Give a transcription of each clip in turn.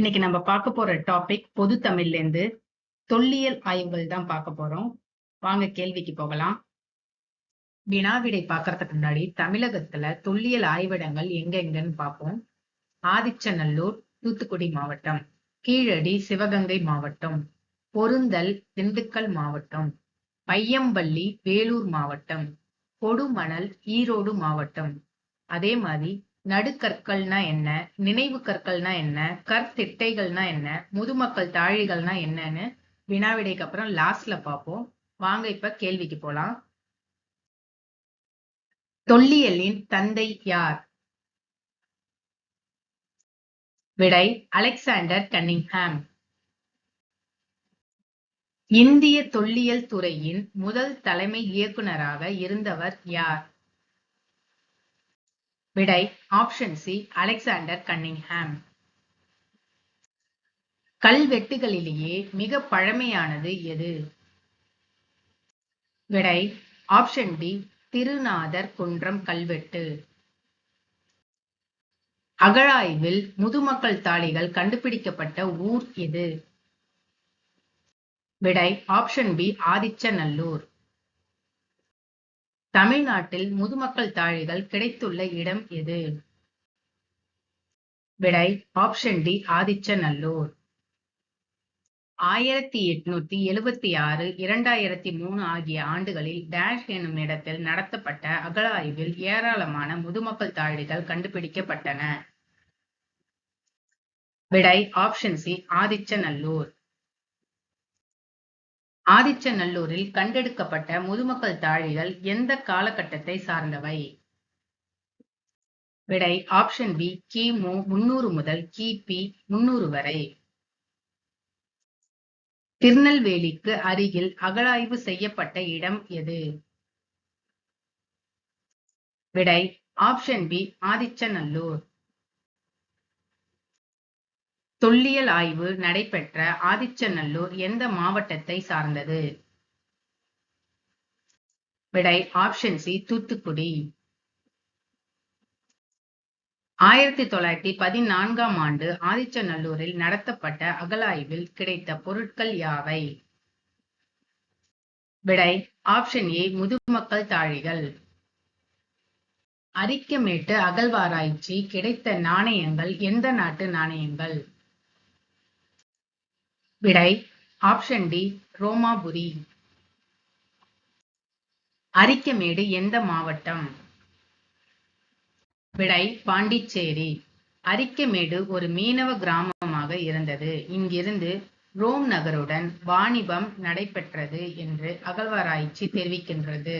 இன்னைக்கு நம்ம பார்க்க போற டாபிக் பொது தமிழ்ல இருந்து தொல்லியல் ஆய்வுகள் தான் பார்க்க போறோம். வாங்க கேள்விக்கு போகலாம். வினாவிடை பார்க்கறதுக்கு முன்னாடி தமிழகத்துல தொல்லியல் ஆய்விடங்கள் எங்க எங்கன்னு பார்ப்போம். ஆதிச்சநல்லூர் தூத்துக்குடி மாவட்டம் கீழடி சிவகங்கை மாவட்டம் பொருந்தல் திண்டுக்கல் மாவட்டம் பையம்பள்ளி வேலூர் மாவட்டம் கொடுமணல் ஈரோடு மாவட்டம். அதே மாதிரி நடுக்கற்கள்னா என்ன? நினைவு கற்கள்னா என்ன? கற்திட்டைகள்னா என்ன? முதுமக்கள் தாழிகள்னா என்னன்னு வினாவிடைக்கு அப்புறம் லாஸ்ட்ல பார்ப்போம். வாங்க இப்ப கேள்விக்கு போலாம். தொல்லியலின் தந்தை யார்? விடை அலெக்சாண்டர் கன்னிங்ஹாம். இந்திய தொல்லியல் துறையின் முதல் தலைமை இயக்குனராக இருந்தவர் யார்? விடை ஆப்ஷன் சி அலெக்சாண்டர் கன்னிங்ஹாம். கல்வெட்டுகளிலேயே மிக பழமையானது எது? விடை ஆப்ஷன் டி திருநாதர் குன்றம் கல்வெட்டு. அகழாய்வில் முதுமக்கள் தாளிகள் கண்டுபிடிக்கப்பட்ட ஊர் எது? விடை ஆப்ஷன் பி ஆதிச்சநல்லூர். தமிழ்நாட்டில் முதுமக்கள் தாழிகள் கிடைத்துள்ள இடம் எது? விடை ஆப்ஷன் டி ஆதிச்சநல்லூர். ஆயிரத்தி எட்நூத்தி எழுபத்தி ஆறு இரண்டாயிரத்தி மூணு ஆகிய ஆண்டுகளில் டேஷ் எனும் இடத்தில் நடத்தப்பட்ட அகழாய்வில் ஏராளமான முதுமக்கள் தாழிகள் கண்டுபிடிக்கப்பட்டன. விடை ஆப்ஷன் சி ஆதிச்சநல்லூர். ஆதிச்சநல்லூரில் கண்டெடுக்கப்பட்ட முதுமக்கள் தாழிகள் எந்த காலகட்டத்தை சார்ந்தவை? விடை ஆப்ஷன் பி கிமு முன்னூறு முதல் கிபி முன்னூறு வரை. திருநெல்வேலிக்கு அருகில் அகழாய்வு செய்யப்பட்ட இடம் எது? விடை ஆப்ஷன் பி ஆதிச்சநல்லூர். தொல்லியல் ஆய்வு நடைபெற்ற ஆதிச்சநல்லூர் எந்த மாவட்டத்தை சார்ந்தது? விடை ஆப்ஷன் சி தூத்துக்குடி. ஆயிரத்தி தொள்ளாயிரத்தி பதினான்காம் ஆண்டு ஆதிச்சநல்லூரில் நடத்தப்பட்ட அகழாய்வில் கிடைத்த பொருட்கள் யாவை? விடை ஆப்ஷன் ஏ முதுமக்கள் தாழிகள். அரிக்கமேட்டு அகழ்வாராய்ச்சி கிடைத்த நாணயங்கள் எந்த நாட்டு நாணயங்கள்? விடை ஆப்ஷன் டி ரோமாபுரி. அரிக்கமேடு எந்த மாவட்டம்? விடை பாண்டிச்சேரி. அரிக்கமேடு ஒரு மீனவ கிராமமாக இருந்தது. இங்கிருந்து ரோம் நகருடன் வாணிபம் நடைபெற்றது என்று அகழ்வாராய்ச்சி தெரிவிக்கின்றது.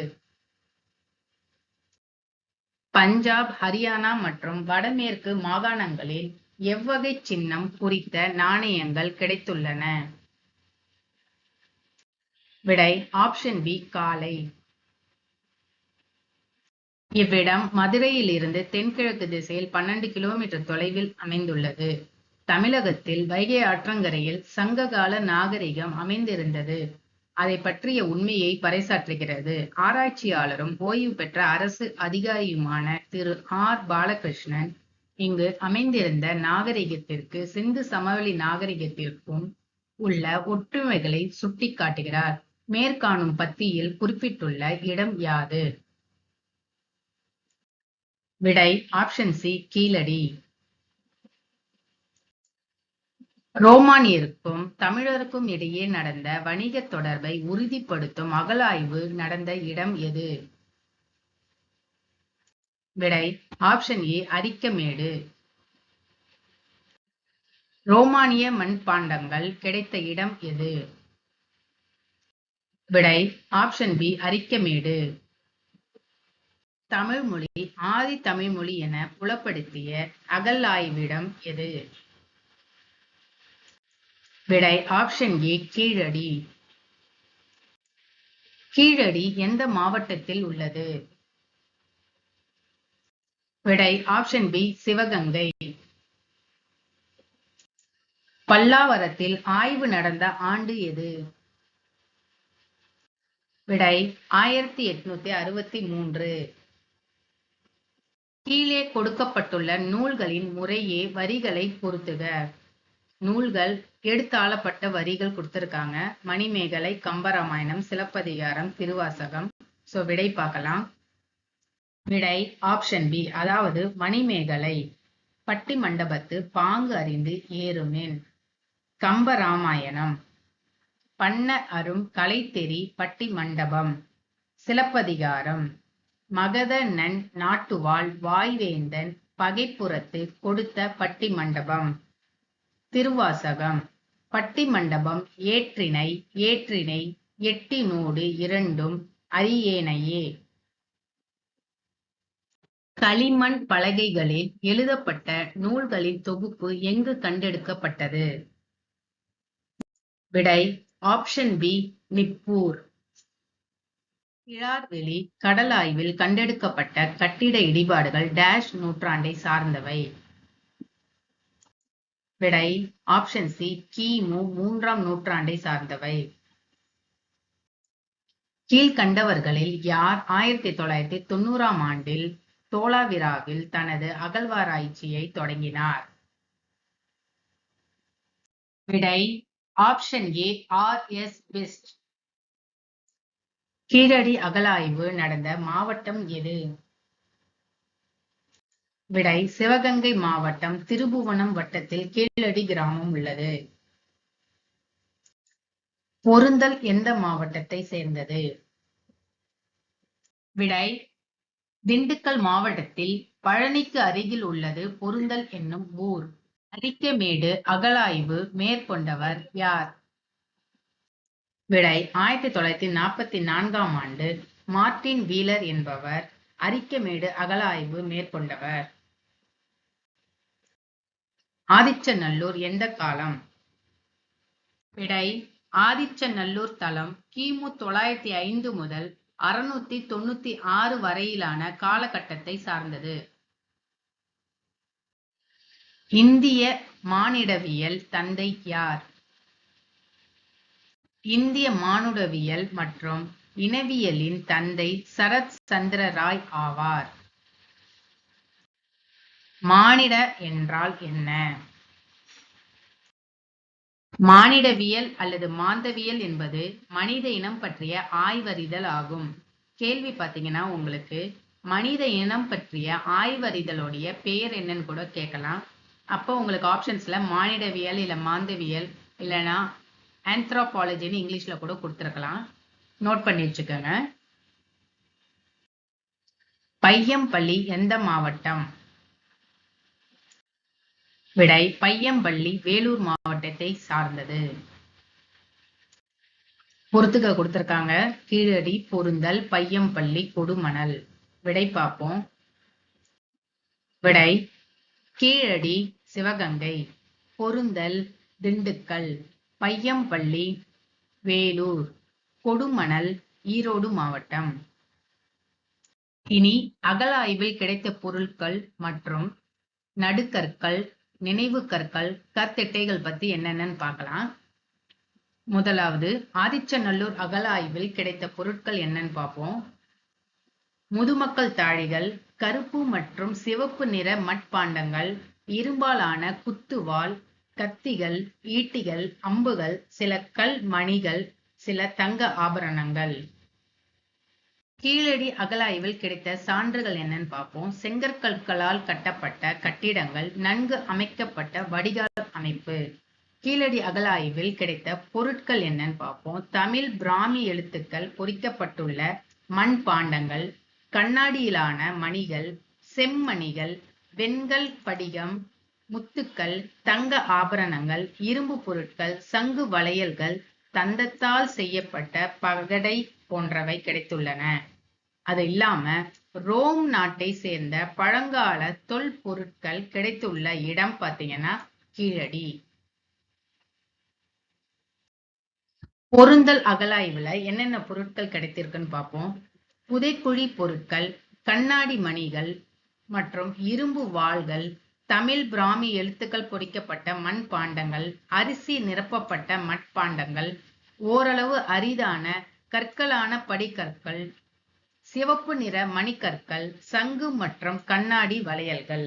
பஞ்சாப் ஹரியானா மற்றும் வடமேற்கு மாகாணங்களில் எவ்வகை சின்னம் குறித்த நாணயங்கள் கிடைத்துள்ளன? விடை ஆப்ஷன் பி காலை. இவ்விடம் மதுரையிலிருந்து தென்கிழக்கு திசையில் பன்னெண்டு கிலோமீட்டர் தொலைவில் அமைந்துள்ளது. தமிழகத்தில் வைகை ஆற்றங்கரையில் சங்ககால நாகரிகம் அமைந்திருந்தது. அதை பற்றிய உண்மையை பறைசாற்றுகிறது. ஆராய்ச்சியாளரும் ஓய்வு பெற்ற அரசு அதிகாரியுமான திரு ஆர். பாலகிருஷ்ணன் இங்கு அமைந்திருந்த நாகரிகத்திற்கு சிந்து சமவெளி நாகரிகத்திற்கும் உள்ள ஒற்றுமைகளை சுட்டிக்காட்டுகிறார். மேற்காணும் பத்தியில் குறிப்பிட்டுள்ள இடம் யாது? விடை ஆப்ஷன் சி கீழடி. ரோமானியருக்கும் தமிழருக்கும் இடையே நடந்த வணிக தொடர்பை உறுதிப்படுத்தும் அகலாய்வு நடந்த இடம் எது? விடை. Option A Arikamedu. ரோமானிய மண்பாண்டங்கள் கிடைத்த இடம் எது? விடை. Option B Arikamedu. தமிழ் மொழி ஆதி தமிழ் மொழி என புலப்படுத்திய அகல்லாய்விடம் எது? விடை. ஆப்ஷன் ஏ கீழடி. கீழடி எந்த மாவட்டத்தில் உள்ளது? விடை. Option B Sivaganga. பல்லாவரத்தில் ஆய்வு நடந்த ஆண்டு எது? விடை ஆயிரத்தி எட்நூத்தி அறுபத்தி மூன்று. கீழே கொடுக்கப்பட்டுள்ள நூல்களின் முறையே வரிகளை பொருத்துக நூல்கள் எடுத்தாளப்பட்ட வரிகள் கொடுத்திருக்காங்க. மணிமேகலை கம்பராமாயணம் சிலப்பதிகாரம் திருவாசகம். சோ விடை பார்க்கலாம். விடை ஆப்ஷன் பி அதாவது மணிமேகலை பட்டி மண்டபத்து பாங்கு அறிந்து ஏறுமின். கம்பராமாயணம். பண்ண அரும் கலைத்தெறி பட்டி மண்டபம் சிலப்பதிகாரம். மகத நன் நாட்டுவாள் வாய்வேந்தன் பகைப்புறத்து கொடுத்த பட்டி மண்டபம் திருவாசகம். பட்டி மண்டபம் ஏற்றினை ஏற்றினை எட்டினோடு இரண்டும் அரியேனையே களிமண் பலகைகளில் எழுதப்பட்ட நூல்களின் தொகுப்பு எங்கு கண்டெடுக்கப்பட்டது? விடை ஆப்ஷன் பி நிப்பூர். கிழார்வெளி கடலாய்வில் கண்டெடுக்கப்பட்ட கட்டிட இடிபாடுகள் டேஷ் நூற்றாண்டை சார்ந்தவை. விடை ஆப்ஷன் சி கிமு மூன்றாம் நூற்றாண்டை சார்ந்தவை. கீழ்கண்டவர்களில் யார் ஆயிரத்தி தொள்ளாயிரத்தி தொண்ணூறாம் ஆண்டில் தோலாவிராவில் தனது அகழ்வாராய்ச்சியை தொடங்கினார். விடை option A R S Best Keezhadi அகழாய்வு நடந்த மாவட்டம் எது? விடை சிவகங்கை மாவட்டம் திருபுவனம் வட்டத்தில் கீழடி கிராமம் உள்ளது. பொருந்தல் எந்த மாவட்டத்தை சேர்ந்தது? விடை திண்டுக்கல் மாவட்டத்தில் பழனிக்கு அருகில் உள்ளது பொருந்தல் என்னும் ஊர். அரிக்கமேடு அகழாய்வு மேற்கொண்டவர் யார்? விடை ஆயிரத்தி தொள்ளாயிரத்தி நாற்பத்தி நான்காம் ஆண்டு மார்டின் வீலர் என்பவர் அரிக்கமேடு அகழாய்வு மேற்கொண்டவர். ஆதிச்சநல்லூர் எந்த காலம்? விடை ஆதிச்சநல்லூர் தலம் கிமு தொள்ளாயிரத்தி ஐந்து முதல் அறுநூத்தி தொண்ணூத்தி ஆறு வரையிலான காலகட்டத்தை சார்ந்தது. இந்திய மானிடவியல் தந்தை யார்? இந்திய மானுடவியல் மற்றும் இனவியலின் தந்தை சரத் சந்திர ராய் ஆவார். மானிட என்றால் என்ன? மானிடவியல் அல்லது மாந்தவியல் என்பது மனித இனம் பற்றிய ஆய்வறிதல் ஆகும். கேள்வி பார்த்தீங்கன்னா உங்களுக்கு மனித இனம் பற்றிய ஆய்வறிதலுடைய பெயர் என்னன்னு கூட கேட்கலாம். அப்போ உங்களுக்கு ஆப்ஷன்ஸ்ல மானிடவியல் இல்லை மாந்தவியல் இல்லைன்னா ஆந்த்ராபாலஜின்னு இங்கிலீஷ்ல கூட கொடுத்துருக்கலாம். நோட் பண்ணி வச்சுக்கோங்க. பையம்பள்ளி எந்த மாவட்டம்? விடை பையம்பள்ளி வேலூர் மாவட்டத்தை சார்ந்தது. பொறுத்துக்க கொடுத்திருக்காங்க. கீழடி பொருந்தல் பையம்பள்ளி கொடுமணல். விடை பார்ப்போம். விடை கீழடி சிவகங்கை. பொருந்தல் திண்டுக்கல். பையம்பள்ளி வேலூர். கொடுமணல் ஈரோடு மாவட்டம். இனி அகலாய்வில் கிடைத்த பொருட்கள் மற்றும் நடுக்கற்கள் நினைவு கற்கள் கற்திட்டைகள் பத்தி என்னென்னு பார்க்கலாம். முதலாவது ஆதிச்சநல்லூர் அகலாய்வில் கிடைத்த பொருட்கள் என்னன்னு பார்ப்போம். முதுமக்கள் தாழிகள் கருப்பு மற்றும் சிவப்பு நிற மட்பாண்டங்கள் இரும்பாலான குத்துவாள் கத்திகள் ஈட்டிகள் அம்புகள் சில கல் மணிகள் சில தங்க ஆபரணங்கள். கீழடி அகலாய்வில் கிடைத்த சான்றுகள் என்னன்னு பார்ப்போம். செங்கற்கற்களால் கட்டப்பட்ட கட்டிடங்கள் நன்கு அமைக்கப்பட்ட வடிகால் அமைப்பு. கீழடி அகலாய்வில் கிடைத்த பொருட்கள் என்னன்னு பார்ப்போம். தமிழ் பிராமி எழுத்துக்கள் பொறிக்கப்பட்டுள்ள மண் பாண்டங்கள் கண்ணாடியிலான மணிகள் செம்மணிகள் வெண்கல் படிகம் முத்துக்கள் தங்க ஆபரணங்கள் இரும்பு பொருட்கள் சங்கு வளையல்கள் தந்தத்தால் செய்யப்பட்ட பகடை போன்றவை கிடைத்துள்ளன. அது இல்லாம ரோம் நாட்டை சேர்ந்த பழங்கால தொல் பொருட்கள் கிடைத்துள்ள இடம் பார்த்தீங்கன்னா கீழடி. பொருந்தல் அகலாய்வுல என்னென்ன பொருட்கள் கிடைத்திருக்குன்னு பார்ப்போம். புதைக்குழி பொருட்கள் கண்ணாடி மணிகள் மற்றும் இரும்பு வாள்கள் தமிழ் பிராமி எழுத்துக்கள் பொறிக்கப்பட்ட மண் பாண்டங்கள் அரிசி நிரப்பப்பட்ட மட்பாண்டங்கள் ஓரளவு அரிதான கற்களான படிக்கற்கள் சிவப்பு நிற மணிக்கற்கள் சங்கு மற்றும் கண்ணாடி வளையல்கள்.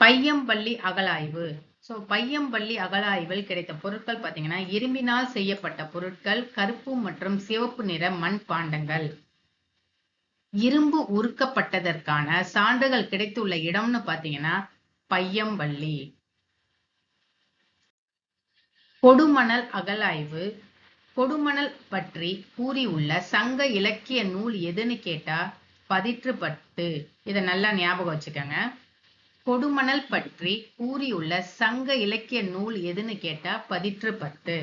பையம்பள்ளி அகழாய்வு ஸோ பையம்பள்ளி அகழாய்வில் கிடைத்த பொருட்கள் பாத்தீங்கன்னா இரும்பினால் செய்யப்பட்ட பொருட்கள் கருப்பு மற்றும் சிவப்பு நிற மண் பாண்டங்கள். இரும்பு உருக்கப்பட்டதற்கான சான்றுகள் கிடைத்துள்ள இடம்னு பார்த்தீங்கன்னா பையம்பள்ளி. கொடுமணல் அகழாய்வு கொடுமணல் பற்றி கூறியுள்ள சங்க இலக்கிய நூல் எதுன்னு கேட்டா பதிற்றுப்பட்டு. இதை நல்லா ஞாபகம் வச்சுக்கோங்க. கொடுமணல் பற்றி கூறியுள்ள சங்க இலக்கிய நூல் எதுன்னு கேட்டா பதிற்றுப்பட்டு.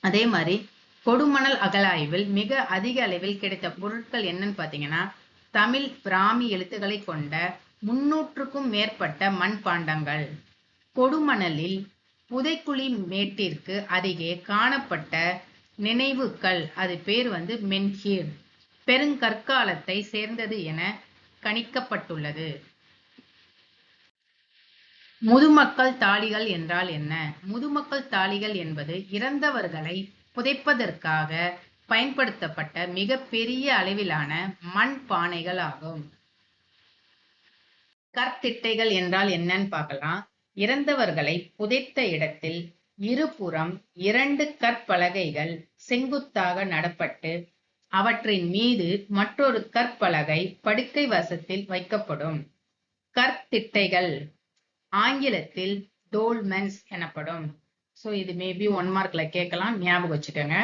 அதே மாதிரி கொடுமணல் அகலாய்வில் மிக அதிக அளவில் கிடைத்த பொருட்கள் என்னன்னு பார்த்தீங்கன்னா தமிழ் பிராமி எழுத்துக்களை கொண்ட முன்னூற்றுக்கும் மேற்பட்ட மண்பாண்டங்கள். கொடுமணலில் புதைக்குழி மேட்டிற்கு அருகே காணப்பட்ட நினைவுகள். அது பேர் வந்து மென்ஹீர். பெருங்கற்காலத்தை சேர்ந்தது என கணிக்கப்பட்டுள்ளது. முதுமக்கள் தாளிகள் என்றால் என்ன? முதுமக்கள் தாளிகள் என்பது இறந்தவர்களை புதைப்பதற்காக பயன்படுத்தப்பட்ட மிக பெரிய அளவிலான மண் பானைகள் ஆகும். கற்திட்டைகள் என்றால் என்னன்னு பார்க்கலாம். இறந்தவர்களை புதைத்த இடத்தில் இருபுறம் இரண்டு கற்பலகைகள் செங்குத்தாக நடப்பட்டு அவற்றின் மீது மற்றொரு கற்பலகை படுக்கை வசத்தில் வைக்கப்படும். கற்திட்டைகள் ஆங்கிலத்தில் டோல்மென்ஸ் எனப்படும். சோ இது மேபி ஒன் மார்க்ல கேட்கலாம் ஞாபகம் வச்சுக்கோங்க.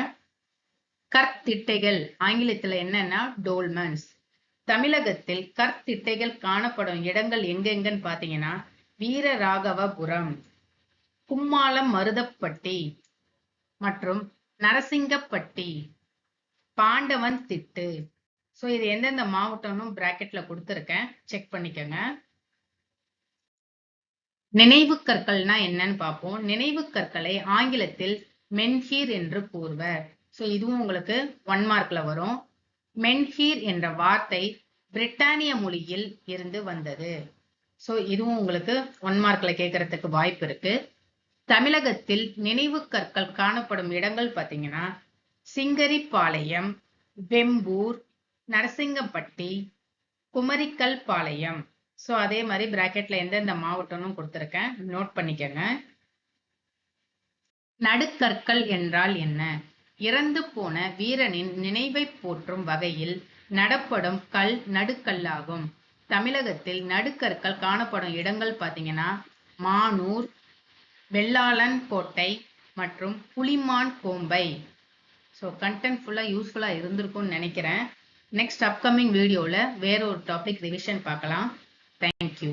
கற்திட்டைகள் ஆங்கிலத்துல என்னன்னா டோல்மென்ஸ் தமிழகத்தில் கற்திட்டைகள் காணப்படும் இடங்கள் எங்கெங்கன்னு பாத்தீங்கன்னா வீரராகவபுரம். கும்மாளம் மருதப்பட்டி மற்றும் நரசிங்கப்பட்டி. பாண்டவன் திட்டு. ஸோ இது எந்தெந்த மாவட்டம்னு பிராக்கெட்ல கொடுத்துருக்கேன். செக் பண்ணிக்கோங்க. நினைவு கற்கள்னா என்னன்னு பார்ப்போம். நினைவு கற்களை ஆங்கிலத்தில் மென்ஹீர் என்று கூறுவர். ஸோ இதுவும் உங்களுக்கு ஒன் மார்க்ல வரும். மென்ஹீர் என்ற வார்த்தை பிரிட்டானிய மொழியில் இருந்து வந்தது. ஸோ இதுவும் உங்களுக்கு ஒன் மார்க்ல கேட்கறதுக்கு வாய்ப்பு இருக்கு. தமிழகத்தில் நினைவு கற்கள் காணப்படும் இடங்கள் பார்த்தீங்கன்னா சிங்கரிப்பாளையம் வெம்பூர் நரசிங்கப்பட்டி குமரிக்கல் பாளையம் ஸோ அதே மாதிரி பிராக்கெட்ல எந்தெந்த மாவட்டம்னு கொடுத்துருக்கேன். நோட் பண்ணிக்கோங்க. நடுக்கற்கள் என்றால் என்ன? இறந்து போன வீரனின் நினைவை போற்றும் வகையில் நடப்படும் கல் நடுக்கல்லாகும். தமிழகத்தில் நடுக்கற்கள் காணப்படும் இடங்கள் பார்த்தீங்கன்னா மானூர் வெள்ளாளன் கோட்டை மற்றும் புலிமான் கோம்பை. ஸோ கண்டென்ட் ஃபுல்லாக யூஸ்ஃபுல்லாக இருந்திருக்கும்னு நினைக்கிறேன். நெக்ஸ்ட் அப்கமிங் வீடியோவில் வேற ஒரு டாபிக் ரிவிஷன் பார்க்கலாம். தேங்க்யூ.